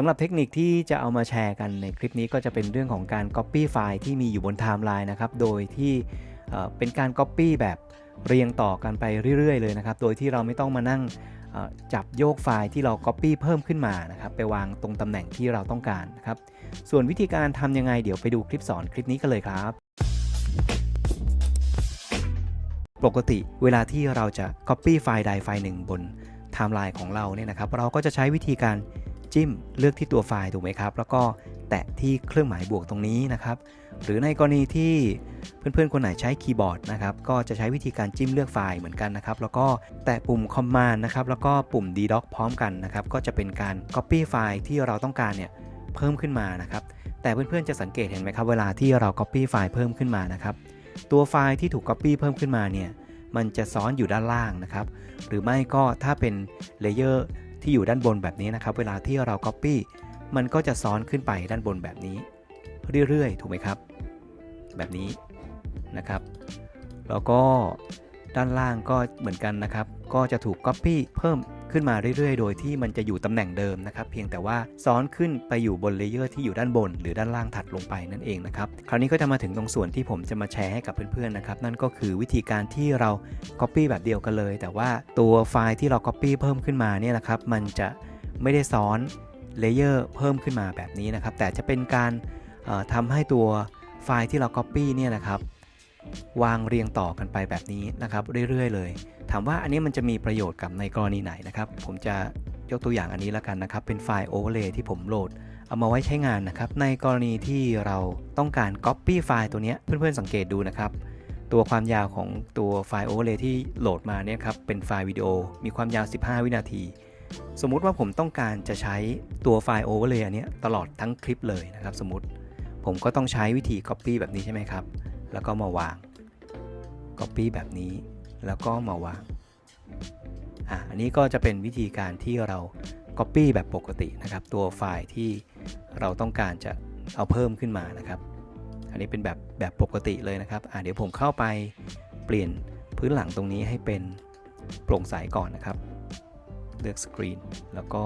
สำหรับเทคนิคที่จะเอามาแชร์กันในคลิปนี้ก็จะเป็นเรื่องของการ Copy ไฟล์ที่มีอยู่บนไทม์ไลน์นะครับ โดยที่เป็นการ Copy แบบเรียงต่อกันไปเรื่อย ๆ เลยนะครับ โดยที่เราไม่ต้องมานั่งจับโยกไฟล์ที่เรา Copy เพิ่มขึ้นมานะครับ ไปวางตรงตำแหน่งที่เราต้องการนะครับ ส่วนวิธีการทำยังไงเดี๋ยวไปดูคลิปสอนคลิปนี้กันเลยครับ ปกติเวลาที่เราจะ Copy ไฟล์ใดไฟล์หนึ่งบนไทม์ไลน์ของเราเนี่ยนะครับ เราก็จะใช้วิธีการ จิ้มเลือกที่ตัวไฟล์ถูกไหมครับ แล้วก็แตะที่เครื่องหมายบวกตรงนี้นะครับ หรือในกรณีที่เพื่อนๆ คนไหนใช้คีย์บอร์ดนะครับ ก็จะใช้วิธีการจิ้มเลือกไฟล์เหมือนกันนะครับ แล้วก็แตะปุ่ม Command นะครับ แล้วก็ปุ่ม ddoc พร้อมกันนะครับ ก็จะเป็นการ Copy ไฟล์ที่เราต้องการเนี่ยเพิ่มขึ้นมานะครับ แต่เพื่อนๆ จะสังเกตเห็นไหมครับ เวลาที่เรา Copy ไฟล์เพิ่มขึ้นมานะครับ ตัวไฟล์ที่ถูก Copy เพิ่มขึ้นมาเนี่ย มันจะซ้อนอยู่ด้านล่างนะครับ หรือไม่ก็ถ้าเป็นเลเยอร์ ที่อยู่ด้านบนแบบนี้นะครับ เวลาที่เรา Copy มันก็จะซ้อนขึ้นไปด้านบนแบบนี้ เรื่อยๆ ถูกไหมครับ แบบนี้นะครับ แล้วก็ด้านล่างก็เหมือนกันนะครับ ก็จะถูก Copy เพิ่ม ขึ้นมาเรื่อยๆ โดยที่มันจะอยู่ตำแหน่งเดิมนะครับ เพียงแต่ว่าซ้อนขึ้นไปอยู่บนเลเยอร์ที่อยู่ด้านบน หรือด้านล่างถัดลงไปนั่นเองนะครับคราวนี้ก็จะมาถึงตรงส่วนที่ผมจะมาแชร์ให้กับเพื่อนๆนะครับนั่นก็คือวิธีการที่เรา Copy แบบเดียวกันเลย แต่ว่าตัวไฟล์ที่เรา Copy เพิ่มขึ้นมาเนี่ยนะครับมันจะไม่ได้ซ้อนเลเยอร์เพิ่มขึ้นมาแบบนี้นะครับแต่จะเป็นการทำให้ตัวไฟล์ที่เรา Copy เนี่ยนะครับวางเรียงต่อกันไปแบบนี้นะครับเรื่อยๆ เลย ถามว่าอันนี้มันจะมีประโยชน์กับในกรณีไหนนะครับ ผมจะยกตัวอย่างอันนี้แล้วกันนะครับ เป็นไฟล์ overlay ที่ผมโหลด เอามาไว้ใช้งานนะครับ ในกรณีที่เราต้องการ copy ไฟล์ตัวนี้เพื่อนๆสังเกตดูนะครับ ตัวความยาวของตัวไฟล์ overlay ที่โหลดมาเนี่ยครับเป็นไฟล์วิดีโอ มีความยาว 15 วินาที สมมุติว่าผมต้องการจะใช้ตัวไฟล์ overlay อันนี้ตลอดทั้งคลิปเลยนะครับ สมมติ ผมก็ต้องใช้วิธี copy แบบนี้ใช่ไหมครับ แล้วก็มาวาง copy แบบนี้ แล้วก็มาวางอะอันนี้ก็จะเป็นวิธีการที่เรา Copy แบบปกตินะครับ ตัวไฟล์ที่เราต้องการจะเอาเพิ่มขึ้นมานะครับ อันนี้เป็นแบบแบบปกติเลยนะครับอะเดี๋ยวผมเข้าไปเปลี่ยนพื้นหลังตรงนี้ให้เป็นโปร่งใสก่อนนะครับ เลือกสกรีนแล้วก็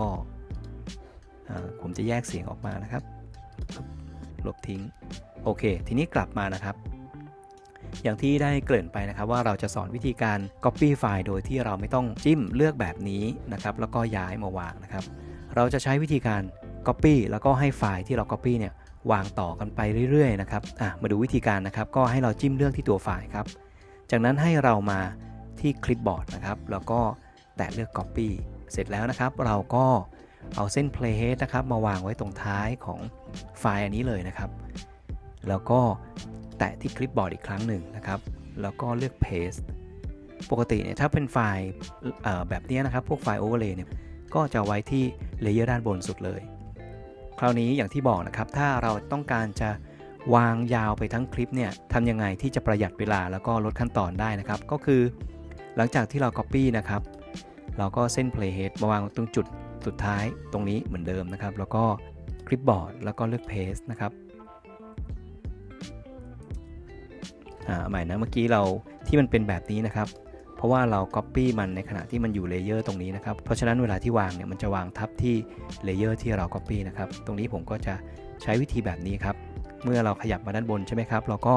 อ่าผมจะแยกเสียงออกมานะครับ ลบทิ้ง โอเค ทีนี้กลับมานะครับ อย่างที่ได้เกริ่นไปนะครับว่าเราจะสอนวิธีการ Copy ไฟล์โดยที่เราไม่ต้องจิ้มเลือกแบบนี้นะครับแล้วก็ย้ายมาวางนะครับ เราจะใช้วิธีการ Copy แล้วก็ให้ไฟล์ที่เรา Copy เนี่ยวางต่อกันไปเรื่อยๆนะครับอะมาดูวิธีการนะครับ ก็ให้เราจิ้มเลือกที่ตัวไฟล์ครับ จากนั้นให้เรามาที่คลิปบอร์ดนะครับ แล้วก็แตะเลือก Copy เสร็จแล้วนะครับ เราก็เอาเส้น playhead นะครับ มาวางไว้ตรงท้ายของไฟล์อันนี้เลยนะครับ แล้วก็ ตะที่คลิปบอร์ดอีกครั้งหนึ่งนะครับ แล้วก็เลือก paste ปกติเนี่ยถ้าเป็นไฟล์แบบนี้นะครับ พวกไฟล์ overlay เนี่ยก็จะไว้ที่เลเยอร์ด้านบนสุดเลย คราวนี้อย่างที่บอกนะครับ ถ้าเราต้องการจะวางยาวไปทั้งคลิปเนี่ยทำยังไงที่จะประหยัดเวลาแล้วก็ลดขั้นตอนได้นะครับ ก็คือ หลังจากที่เรา Copy นะครับ เราก็เส้น playhead มาวางตรงจุดสุดท้ายตรงนี้เหมือนเดิมนะครับ แล้วก็คลิปบอร์ดแล้วก็เลือก paste นะครับ อ่าใหม่นะเมื่อกี้เราที่มันเป็นแบบนี้นะครับ เพราะว่าเรา Copy มันในขณะที่มันอยู่เลเยอร์ตรงนี้นะครับ เพราะฉะนั้นเวลาที่วางเนี่ยมันจะวางทับที่เลเยอร์ที่เรา Copy นะครับ ตรงนี้ผมก็จะใช้วิธีแบบนี้ครับ เมื่อเราขยับมาด้านบนใช่ไหมครับ เราก็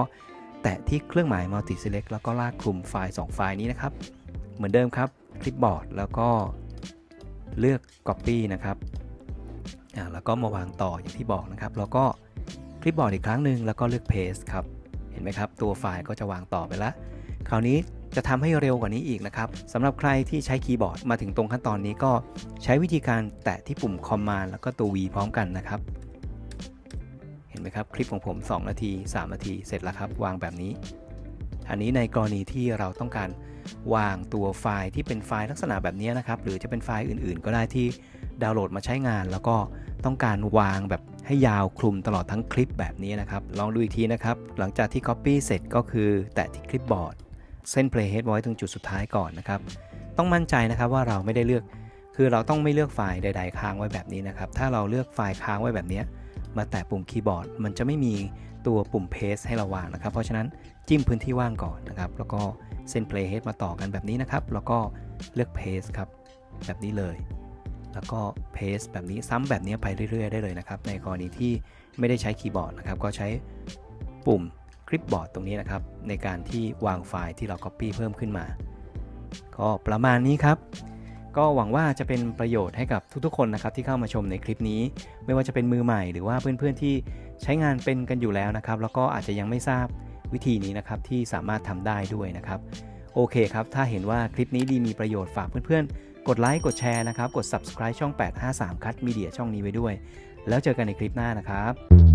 แตะที่เครื่องหมาย Multi Select แล้วก็ลากคลุมไฟล์ 2 ไฟล์นี้นะครับ เหมือนเดิมครับ คลิปบอร์ดแล้วก็เลือก Copy นะครับแล้วก็มาวางต่ออย่างที่บอกนะครับ แล้วก็คลิปบอร์ดอีกครั้งหนึ่งแล้วก็เลือก Paste ครับ เห็นไหมครับ ตัวไฟล์ก็จะวางต่อไปแล้วคราวนี้จะทำให้เร็วกว่านี้อีกนะครับสำหรับใครที่ใช้คีย์บอร์ดมาถึงตรงขั้นตอนนี้ก็ใช้วิธีการแตะที่ปุ่ม Command แล้วก็ตัว V พร้อมกันนะครับ เห็นไหมครับ คลิปของผม 2 นาที 3 นาที เสร็จแล้วครับ วางแบบนี้ อันนี้ในกรณีที่เราต้องการ วางตัวไฟล์ที่เป็นไฟล์ลักษณะแบบนี้นะครับ หรือจะเป็นไฟล์อื่นๆ ก็ได้ที่ดาวน์โหลดมาใช้งาน แล้วก็ต้องการวางแบบให้ยาวคลุมตลอดทั้งคลิปแบบนี้นะครับ ลองดูอีกทีนะครับ หลังจากที่ Copy เสร็จก็คือแตะที่คลิปบอร์ด เส้น playhead ไว้ตรงจุดสุดท้ายก่อนนะครับ ต้องมั่นใจนะครับว่าเราไม่ได้เลือก คือเราต้องไม่เลือกไฟล์ใด ๆ ค้างไว้แบบนี้นะครับ ถ้าเราเลือกไฟล์ค้างไว้แบบนี้ มาแตะปุ่มคีย์บอร์ด มันจะไม่มีตัวปุ่ม paste ให้เราวางนะครับ เพราะฉะนั้นจิ้มพื้นที่ว่างก่อนนะครับ แล้วก็เส้น playhead มาต่อกันแบบนี้นะครับ แล้วก็เลือก paste ครับ แบบนี้เลย แล้วก็เพสแบบนี้ซ้ำแบบนี้ไปเรื่อย ๆ ได้เลยนะครับ ในกรณีที่ไม่ได้ใช้คีย์บอร์ดนะครับ ก็ใช้ปุ่มคลิปบอร์ดตรงนี้นะครับ ในการที่วางไฟล์ที่เรา Copy เพิ่มขึ้นมา ก็ประมาณนี้ครับ ก็หวังว่าจะเป็นประโยชน์ให้กับทุกๆ คนนะครับที่เข้ามาชมในคลิปนี้ ไม่ว่าจะเป็นมือใหม่หรือว่าเพื่อนๆที่ใช้งานเป็นกันอยู่แล้วนะครับ แล้วก็อาจจะยังไม่ทราบวิธีนี้นะครับที่สามารถทำได้ด้วยนะครับ โอเคครับ ถ้าเห็นว่าคลิปนี้ดีมีประโยชน์ฝากเพื่อนๆ กดไลค์กดแชร์นะครับ กด subscribe ช่อง 853 คัดมีเดียช่องนี้ไว้ด้วย แล้วเจอกันในคลิปหน้านะครับ